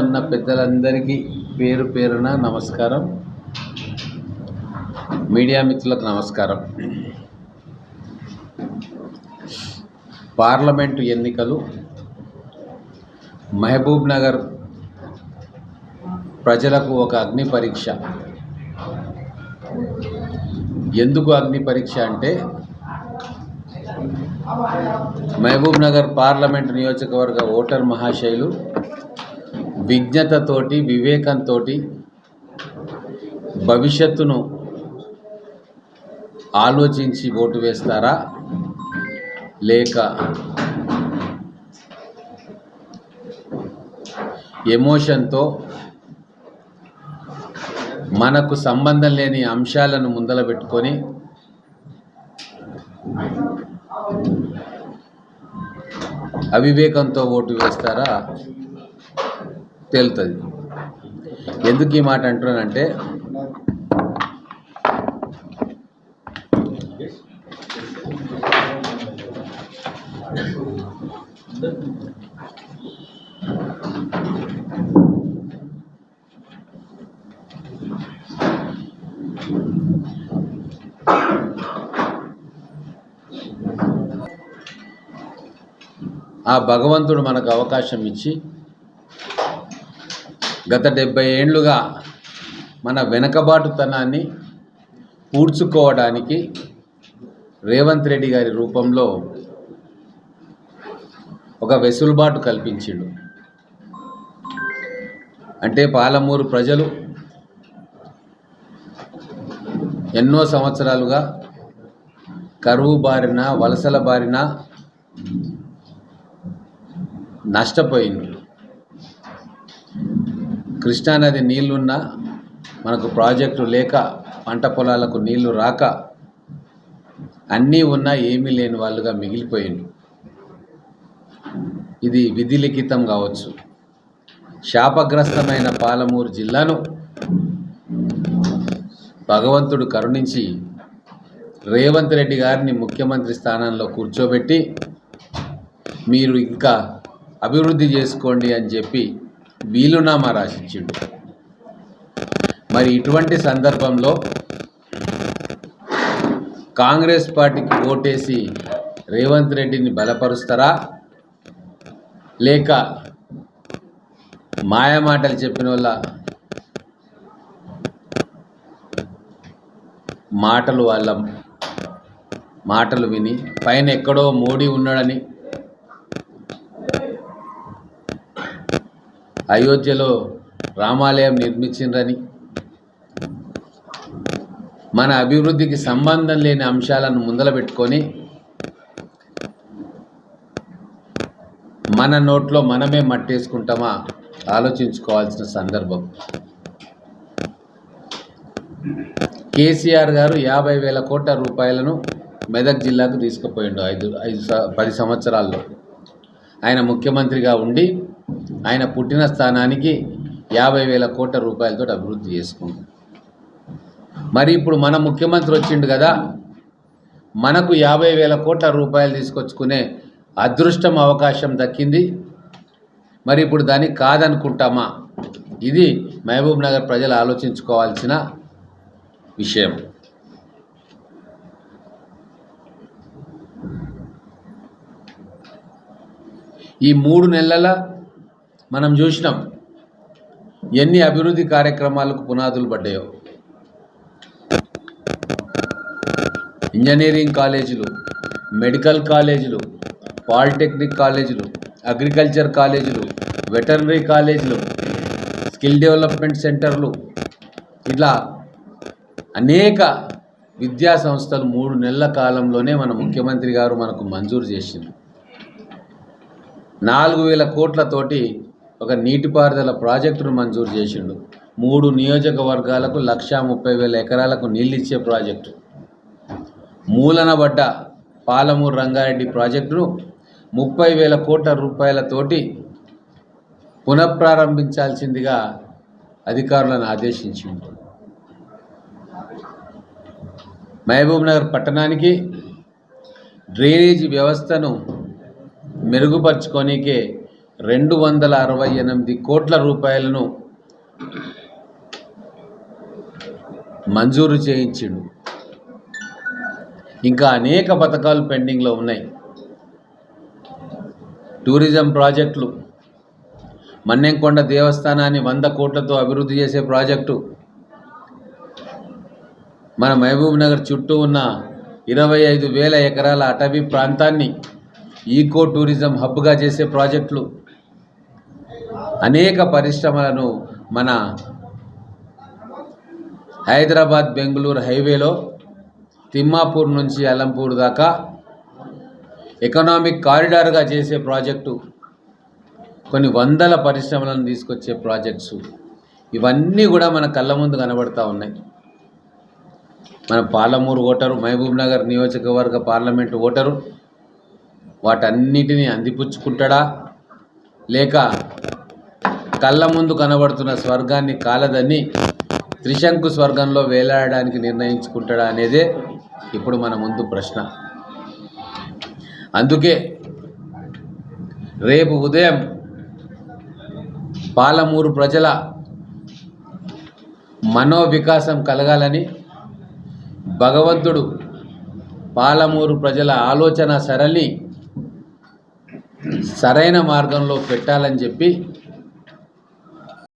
ఉన్న పెద్దలందరికీ పేరు పేరున నమస్కారం. మీడియా మిత్రులకు నమస్కారం. పార్లమెంటు ఎన్నికలు మహబూబ్ నగర్ ప్రజలకు ఒక అగ్ని పరీక్ష. ఎందుకు అగ్ని పరీక్ష అంటే మహబూబ్ నగర్ పార్లమెంట్ నియోజకవర్గ ఓటర్ మహాశైలు విజ్ఞతతోటి వివేకంతో భవిష్యత్తును ఆలోచించి ఓటు వేస్తారా? లేక ఎమోషన్తో మనకు సంబంధం లేని అంశాలను ముందల పెట్టుకొని అవివేకంతో ఓటు వేస్తారా? తేలుతుంది. ఎందుకు ఈ మాట అంటున్నానంటే ఆ భగవంతుడు మనకు అవకాశం ఇచ్చి గత డెబ్బై ఏండ్లుగా మన వెనకబాటుతనాన్ని పూడ్చుకోవడానికి రేవంత్ రెడ్డి గారి రూపంలో ఒక వెసులుబాటు కల్పించిండు. అంటే పాలమూరు ప్రజలు ఎన్నో సంవత్సరాలుగా కరువు బారిన వలసల బారిన నష్టపోయింది కృష్ణానది నీళ్ళున్నా మనకు ప్రాజెక్టు లేక పంట పొలాలకు నీళ్ళు రాక అన్నీ ఉన్నా ఏమీ లేని వాళ్ళుగా మిగిలిపోయిండు. ఇది విధి లిఖితం కావచ్చు. శాపగ్రస్తమైన పాలమూరు జిల్లాను భగవంతుడు కరుణించి రేవంత్ రెడ్డి గారిని ముఖ్యమంత్రి స్థానంలో కూర్చోబెట్టి మీరు ఇంకా అభివృద్ధి చేసుకోండి అని చెప్పి వీలునామా రాసిచ్చిండు. మరి ఇటువంటి సందర్భంలో కాంగ్రెస్ పార్టీకి ఓటేసి రేవంత్ రెడ్డిని బలపరుస్తారా? లేక మాయమాటలు చెప్పిన వాళ్ళ మాటలు వాళ్ళ మాటలు విని పైన ఎక్కడో మోడీ ఉన్నాడని అయోధ్యలో రామాలయం నిర్మించిండ్రని. మన అభివృద్ధికి సంబంధం లేని అంశాలను ముందల పెట్టుకొని మన నోట్లో మనమే మట్టేసుకుంటామా ఆలోచించుకోవాల్సిన సందర్భం. కేసీఆర్ గారు యాభై వేల కోట్ల రూపాయలను మెదక్ జిల్లాకు తీసుకుపోయిండు ఐదు ఐదు పది సంవత్సరాల్లో. ఆయన ముఖ్యమంత్రిగా ఉండి ఆయన పుట్టిన స్థానానికి యాభై వేల కోట్ల రూపాయలతో అభివృద్ధి చేసుకుంది. మరి ఇప్పుడు మన ముఖ్యమంత్రి వచ్చిండు కదా మనకు యాభై వేల కోట్ల రూపాయలు తీసుకొచ్చుకునే అదృష్టం అవకాశం దక్కింది. మరి ఇప్పుడు దాన్ని కాదనుకుంటామా? ఇది మహబూబ్ నగర్ ప్రజలు ఆలోచించుకోవాల్సిన విషయం. ఈ మూడు నెలల మనం చూసినాం ఎన్ని అభివృద్ధి కార్యక్రమాలకు పునాదులు పడ్డాయో. ఇంజనీరింగ్ కాలేజీలు మెడికల్ కాలేజీలు పాలిటెక్నిక్ కాలేజీలు అగ్రికల్చర్ కాలేజీలు వెటర్నరీ కాలేజీలు స్కిల్ డెవలప్మెంట్ సెంటర్లు ఇట్లా అనేక విద్యా సంస్థలు మూడు నెలల కాలంలోనే మన ముఖ్యమంత్రి గారు మనకు మంజూరు చేసింది. నాలుగు వేల కోట్లతోటి ఒక నీటిపారుదల ప్రాజెక్టును మంజూరు చేసిండు. మూడు నియోజకవర్గాలకు లక్షా ముప్పై వేల ఎకరాలకు నీళ్ళు ఇచ్చే ప్రాజెక్టు. మూలనబడ్డ పాలమూరు రంగారెడ్డి ప్రాజెక్టును ముప్పై వేల కోట్ల రూపాయలతోటి పునఃప్రారంభించాల్సిందిగా అధికారులను ఆదేశించింది మహబూబ్ నగర్ పట్టణానికి డ్రైనేజీ వ్యవస్థను మెరుగుపరుచుకోనికే రెండు వందల అరవై ఎనిమిది కోట్ల రూపాయలను మంజూరు చేయించిండు. ఇంకా అనేక పథకాలు పెండింగ్లో ఉన్నాయి. టూరిజం ప్రాజెక్టులు మన్నెంకొండ దేవస్థానాన్ని వంద కోట్లతో అభివృద్ధి చేసే ప్రాజెక్టు మన మహబూబ్ నగర్ చుట్టూ ఉన్న ఇరవై ఐదు వేల ఎకరాల అటవీ ప్రాంతాన్ని ఈకో టూరిజం హబ్గా చేసే ప్రాజెక్టులు అనేక పరిశ్రమలను మన హైదరాబాద్ బెంగళూరు హైవేలో తిమ్మాపూర్ నుంచి అలంపూర్ దాకా ఎకనామిక్ కారిడార్గా చేసే ప్రాజెక్టు కొన్ని వందల పరిశ్రమలను తీసుకొచ్చే ప్రాజెక్ట్స్. ఇవన్నీ కూడా మన కళ్ళ ముందు కనబడతా ఉన్నాయి. మన పాలమూరు ఓటరు మహబూబ్ నగర్ నియోజకవర్గ పార్లమెంటు ఓటరు వాటన్నిటిని అందిపుచ్చుకుంటాడా? లేక కళ్ళ ముందు కనబడుతున్న స్వర్గాన్ని కాలదని త్రిశంకు స్వర్గంలో వేలాడడానికి నిర్ణయించుకుంటాడా అనేదే ఇప్పుడు మన ముందు ప్రశ్న. అందుకే రేపు ఉదయం పాలమూరు ప్రజల మనోవికాసం కలగాలని భగవంతుడు పాలమూరు ప్రజల ఆలోచన సరళి సరైన మార్గంలో పెట్టాలని చెప్పి